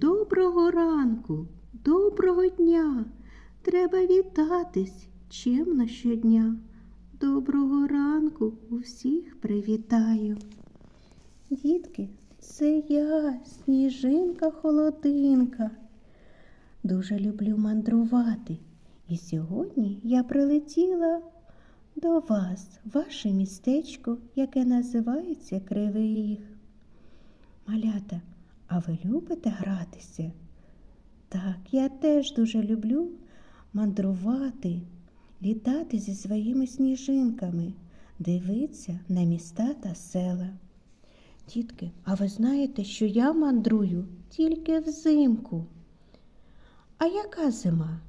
Доброго ранку, доброго дня. Треба вітатись чемно щодня. Доброго ранку усіх привітаю. Дітки, це я, сніжинка холодинка. Дуже люблю мандрувати. І сьогодні я прилетіла до вас, ваше містечко, яке називається Кривий Ріг. Малята, а ви любите гратися? Так, я теж дуже люблю мандрувати, літати зі своїми сніжинками, дивитися на міста та села. Дітки, а ви знаєте, що я мандрую тільки взимку? А яка зима?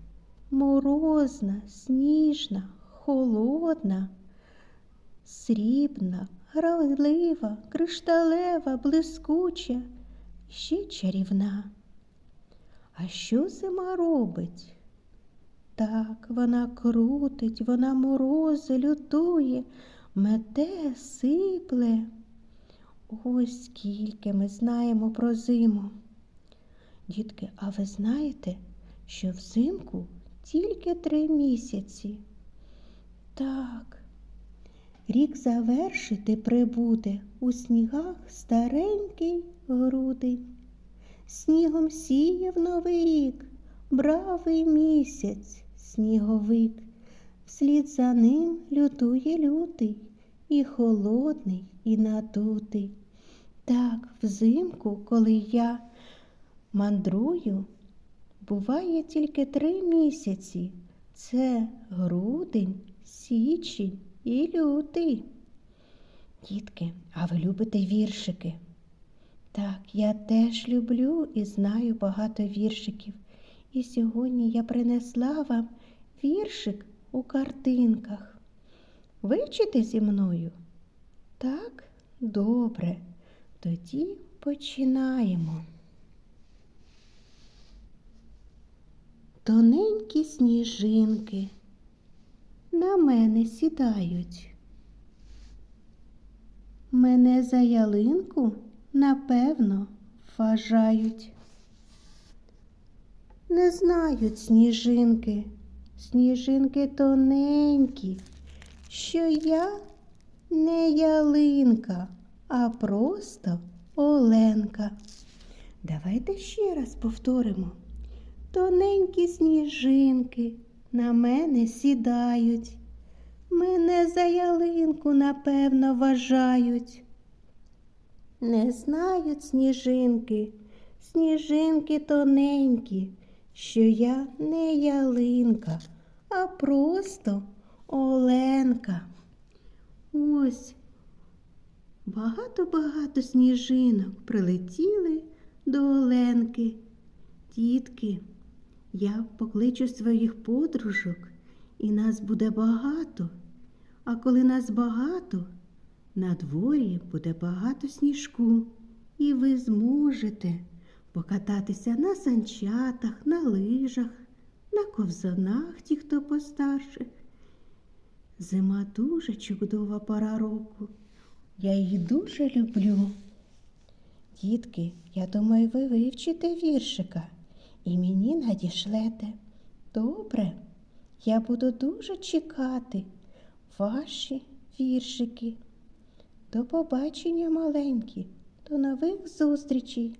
Морозна, сніжна, холодна, срібна, грайлива, кришталева, блискуча, ще чарівна. А що зима робить? Так, вона крутить, вона морози, лютує, мете, сипле. Ось скільки ми знаємо про зиму. Дітки, а ви знаєте, що взимку тільки три місяці? Так, рік завершити прибуде у снігах старенький грудень. Снігом сіяв новий рік, бравий місяць, сніговик. Вслід за ним лютує лютий, і холодний, і надутий. Так, взимку, коли я мандрую, буває тільки три місяці. Це грудень, січень і лютий. Дітки, а ви любите віршики? Так, я теж люблю і знаю багато віршиків. І сьогодні я принесла вам віршик у картинках. Вивчите зі мною? Так, добре. Тоді починаємо. Тоненькі сніжинки на мене сідають. Мене за ялинку, напевно, вважають. Не знають сніжинки, сніжинки тоненькі, що я не ялинка, а просто Оленка. Давайте ще раз повторимо. Тоненькі сніжинки на мене сідають. Мене за ялинку, напевно, вважають. Не знають сніжинки, сніжинки тоненькі, що я не ялинка, а просто Оленка. Ось багато-багато сніжинок прилетіли до Оленки. Дітки, я покличу своїх подружок, і нас буде багато. А коли нас багато, на дворі буде багато сніжку, і ви зможете покататися на санчатах, на лижах, на ковзанах, ті, хто постарше. Зима дуже чудова пора року. Я її дуже люблю. Дітки, я думаю, ви вивчите віршика і мені надішлете. Добре, я буду дуже чекати ваші віршики. До побачення, маленькі, до нових зустрічей.